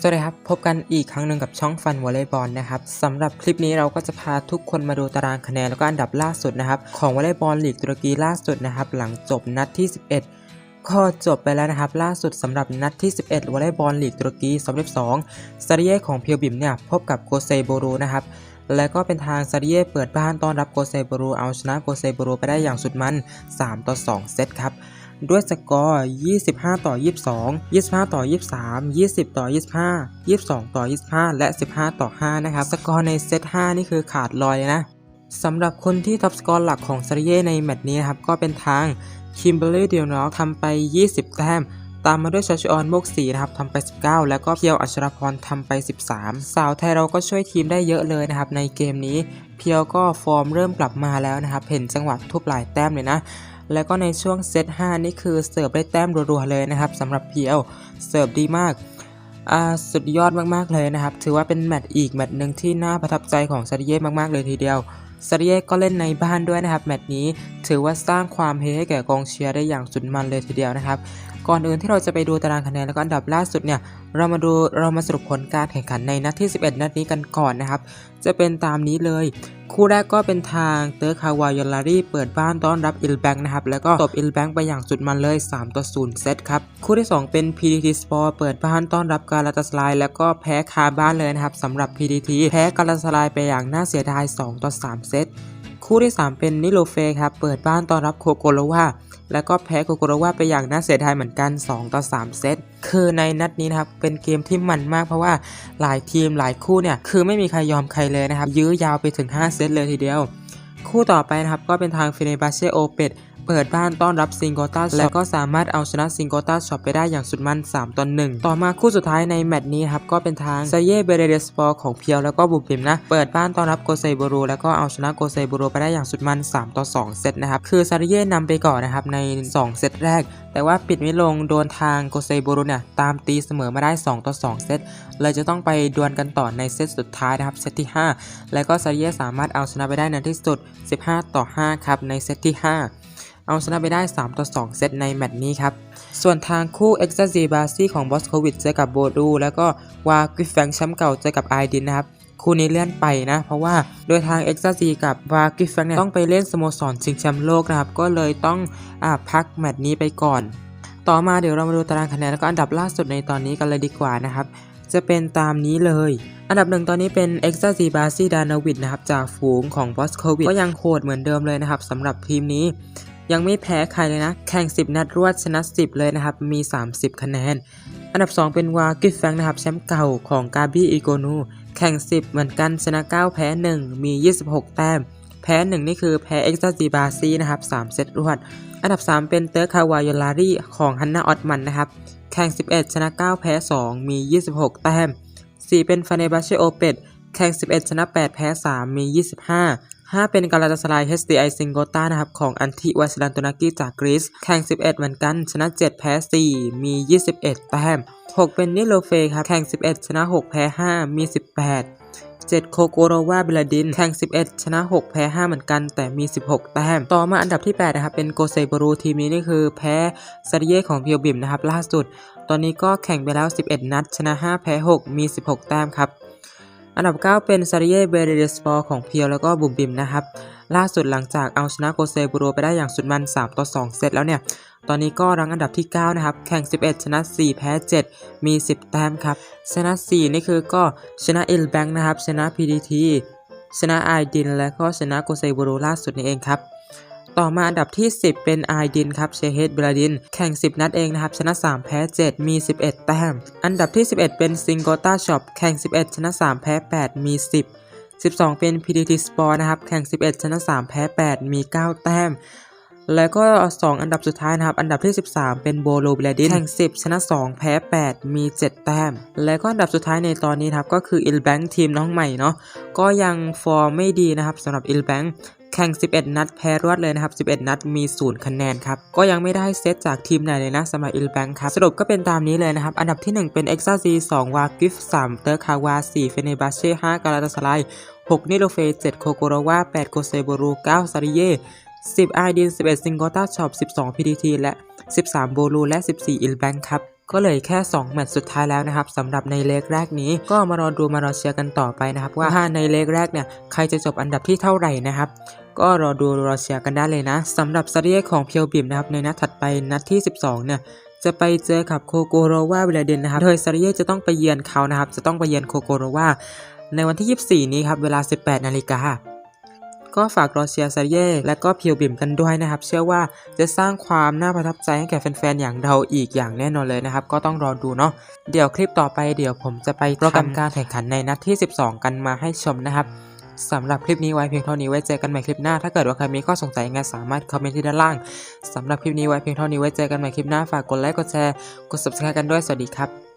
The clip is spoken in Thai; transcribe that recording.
สวัสดีครับ พบกันอีกครั้งหนึ่งกับช่องฟันวอลเลย์บอลนะครับสำหรับคลิปนี้เราก็จะพาทุกคนมาดูตารางคะแนนแล้วก็อันดับล่าสุดนะครับ ของวอลเลย์บอลลีกตุรกีล่าสุดนะครับ หลังจบนัดที่ 11ก็จบไปแล้วนะครับ ล่าสุดสำหรับนัดที่ 11วอลเลย์บอลลีกตุรกี2012ซาริเย่ของเพียวบิมเนี่ยพบกับโกเซโบรูนะครับและก็เป็นทางซาริเย่เปิดบ้านต้อนรับโกเซโบรูเอาชนะโกเซโบรูไปได้อย่างสุดมัน 3 ต่อ 2 เซตครับ ด้วยสกอร์ 25 ต่อ 22 25 ต่อ 23 20 ต่อ 25 22 ต่อ 25 และ 15 ต่อ 5 นะครับ สกอร์ในเซต 5 นี่คือขาดลอยเลยนะสำหรับคนที่ท็อปสกอร์หลักของซาริเย่ในแมตช์นี้นะครับ ก็เป็นทางคิมเบอร์รี่เดียนอกทำไป 20 แต้มตามมาด้วยชาชออนโมกสีนะครับทำไป 19 แล้วก็เพียวอัชรพรทำไป 13 สาวไทยเราก็ช่วยทีมได้เยอะเลยนะครับในเกมนี้ เพียวก็ฟอร์มเริ่มกลับมาแล้วนะครับ เห็นจังหวะทุบหลายแต้มเลยนะ แล้วก็ในช่วงเซต5นี่คือเสิร์ฟได้แต้มรัวๆเลยนะครับสำหรับเพียวเสิร์ฟดีมากสุดยอดมากๆเลยนะครับ ถือว่าเป็นแมตช์อีกแมตช์หนึ่งที่น่าประทับใจของซาดิเย่มากๆเลยทีเดียวซาดิเย่ก็เล่นในบ้านด้วยนะครับแมตช์นี้ถือว่าสร้างความเฮให้แก่กองเชียร์ได้อย่างสุดมันเลยทีเดียวนะครับ ก่อนอื่นที่เราจะไปดูตารางคะแนนแล้วก็อันดับล่าสุดเนี่ยเรามาดูเรามาสรุปผลการแข่งขันในนัดที่ 11 นัดนี้กันก่อนนะครับ จะเป็นตามนี้เลย คู่แรกก็เป็นทางเตอร์คาวายอลารีเปิดบ้านต้อนรับอิลแบงนะครับ แล้วก็ตบอิลแบงไปอย่างสุดมันเลย 3 ต่อ 0 เซตครับ คู่ที่ 2 เป็น PDT Sport เปิดบ้านต้อนรับกาลาตาสไลแล้วก็แพ้คาบ้านเลยนะครับสำหรับ PDT แพ้กาลาตาสไลไปอย่างน่าเสียดาย 2 ต่อ 3 เซต คู่ที่ 3 เป็นนิโลเฟครับ เปิดบ้านต้อนรับโคโกโรวาแล้วก็แพ้โคโกโรวาไปอย่างน่าเสียดายเหมือนกัน 2 ต่อ 3 เซต คือในนัดนี้นะครับเป็นเกมที่มันมากเพราะว่าหลายทีมหลายคู่เนี่ย คือไม่มีใครยอมใครเลยนะครับ ยื้อยาวไปถึง 5 เซตเลยทีเดียว คู่ต่อไปนะครับก็เป็นทางฟิเนบาเช่โอเปด เปิดบ้านต้อนรับซิงโกต้าแล้วก็สามารถเอาชนะซิงโกต้าช็อปไปได้อย่างสุดมัน 3ต่อ1ต่อมาคู่สุดท้ายในแมตช์นี้ครับก็เป็นทางซเย่เบเรเดสปอร์ของเพียวแล้วก็บุบิมนะ เปิดบ้านต้อนรับโกเซบูรูแล้วก็เอาชนะโกเซบูรูไปได้อย่างสุดมัน 3 ต่อ 2 เซตนะครับ คือซาเย่นำไปก่อนนะครับใน 2 เซตแรก แต่ว่าปิดไม่ลงโดนทางโกเซบูรุเนี่ยตามตีเสมอมาได้ 2 ต่อ 2 เซตเลยจะต้องไปดวลกันต่อในเซตสุดท้ายนะครับเซตที่ 5 แล้วก็ซาเย่สามารถเอาชนะไปได้ในที่สุด 15 ต่อ 5 ครับในเซตที่ 5 เอาชนะไปได้ 3 ต่อ 2 เซตในแมตช์นี้ครับ ส่วนทางคู่เอ็กซ์ซีบาซีของบอสโควิดเจอกับโบดู แล้วก็วากิฟแฟงแชมป์เก่าเจอกับไอดินนะครับคู่นี้เลื่อนไปนะ เพราะว่าโดยทางเอ็กซ์ซีกับวากิฟแฟงเนี่ยต้องไปเล่นสโมสรชิงแชมป์โลกนะครับ ก็เลยต้องอพักแมตช์นี้ไปก่อน ต่อมาเดี๋ยวเรามาดูตารางคะแนนแล้วก็อันดับล่าสุดในตอนนี้กันเลยดีกว่านะครับจะเป็นตามนี้เลย อันดับหนึ่งตอนนี้เป็น e x a z i b a s i d a n o v i c นะครับจากฝูงของบอสโควิดก็ยังโหดเหมือนเดิมเลยนะครับสำหรับทีมนี้ ยังไม่แพ้ใครเลยนะ แข่ง 10 นัดรวดชนะ 10 เลยนะครับ มี 30 คะแนน อันดับ 2 เป็นวากิฟแฟงนะครับ แชมป์เก่าของกาบี้อีโกนู แข่ง 10 เหมือนกัน ชนะ 9 แพ้ 1 มี 26 แต้ม แพ้ 1 นี่คือแพ้เอ็กซ์ตีบาซีนะครับ 3 เซตรวด อันดับ 3 เป็นเตอร์คาวายลารีของฮันนาออตมันนะครับ แข่ง 11 ชนะ 9 แพ้ 2 มี 26 แต้ม 4 เป็นฟาเนบาเชโอเปดแข่ง 11 ชนะ 8 แพ้ 3 มี 25 5 เป็นกาลาตาสไล HDI ซิงโกต้านะครับของอันติวาสลันโตนากิจากกรีซแข่ง 11 เหมือนกัน ชนะ 7 แพ้ 4 มี 21 แต้ม 6 เป็นนิโลเฟครับแข่ง 11 ชนะ 6 แพ้ 5 มี 18 7 โคโกโรวาเบลาดิน แข่ง 11 ชนะ 6 แพ้ 5 เหมือนกัน แต่มี 16 แต้ม ต่อมาอันดับที่ 8 นะครับ เป็นโกเซบรูทีมนี้นี่คือแพ้ซาดิเย่ของเพียวบิมนะครับ ล่าสุด ตอนนี้ก็แข่งไปแล้ว 11 นัด ชนะ 5 แพ้ 6 มี 16 แต้มครับ อันดับ 9 เป็นซาริเย่เบเรเดสปอร์ของเพียวแล้วก็บุมบิมนะครับ ล่าสุดหลังจากเอาชนะโกเซบูโรไปได้อย่างสุดมัน 3 ต่อ 2 เซตแล้วเนี่ย ตอนนี้ก็รั้งอันดับที่ 9 นะครับ แข่ง 11 ชนะ 4 แพ้ 7 มี 10 แต้มครับ ชนะ 4 นี่คือก็ชนะอิลแบงค์นะครับ ชนะ PDT ชนะไอดินและก็ชนะโกเซบูโรล่าสุดนี่เองครับ ต่อมาอันดับที่ 10 เป็นไอดินครับเชเฮดบราดิน แข่ง 10 นัดเองนะครับ ชนะ 3 แพ้ 7 มี 11 แต้ม อันดับที่ 11 เป็นซิงโกต้าช็อปแข่ง 11 ชนะ 3 แพ้ 8 มี 10 12 เป็น PDT Sport นะครับ แข่ง 11 ชนะ 3 แพ้ 8 มี 9 แต้ม แล้วก็ 2 อันดับสุดท้ายนะครับ อันดับที่ 13 เป็นโบโลเบลดินแข่ง 10 ชนะ 2 แพ้ 8 มี 7 แต้ม แล้วก็อันดับสุดท้ายในตอนนี้นะครับก็คืออิลแบงทีมน้องใหม่เนาะก็ยังฟอร์มไม่ดีนะครับสำหรับอิลแบงแข่ง 11 นัดแพ้รวดเลยนะครับ 11 นัดมี 0 คะแนนครับ ก็ยังไม่ได้เซตจากทีมไหนเลยนะสำหรับอิลแบงครับ สรุปก็เป็นตามนี้เลยนะครับ อันดับที่ 1 เป็นเอ็กซ์ซี2วากิฟ3เตอร์คาวา4เฟเนบาเช่5กาลาตาสไล6นิโลเฟ7โคโกโรวา8โกเซโบรู9ซาริเย่ 10ไอดิน11ซิงโกต้าช็อป12 PDT และ 13โบลูและ 14อิลแบงครับก็เลยแค่ 2 แมตช์สุดท้ายแล้วนะครับสำหรับในเลกแรกนี้ ก็มารอดูมารอเชียร์กันต่อไปนะครับ ว่าในเลกแรกเนี่ยใครจะจบอันดับที่เท่าไหร่นะครับก็รอดูรอเชียร์กันได้เลยนะสำหรับซาเรียของเพียวบิมนะครับในนัดถัดไปนัดที่ 12 เนี่ยจะไปเจอกับโคโกโรวาเวลาเดนนะครับ โดยซาริเย่จะต้องไปเยือนเขานะครับ จะต้องไปเยือนโคโกโรวาในวันที่ 24 นี้ครับเวลา 18 นาฬิกา ก็ฝากรอเชียร์ซาเย่และก็เพียวบิมกันด้วยนะครับ เชื่อว่าจะสร้างความน่าประทับใจให้แก่แฟนๆอย่างเราอีกอย่างแน่นอนเลยนะครับ ก็ต้องรอดูเนาะเดี๋ยวคลิปต่อไปเดี๋ยวผมจะไปโปรแกรมการแข่งขันในนัดที่ 12 กันมาให้ชมนะครับสำหรับคลิปนี้ไว้เพียงเท่านี้ไว้เจอกันใหม่คลิปหน้า ถ้าเกิดว่าใครมีข้อสงสัยยังไงสามารถคอมเมนต์ที่ด้านล่างสำหรับคลิปนี้ไว้เพียงเท่านี้ไว้เจอกันใหม่คลิปหน้าฝากกดไลค์กดแชร์กด subscribe กันด้วยสวัสดีครับ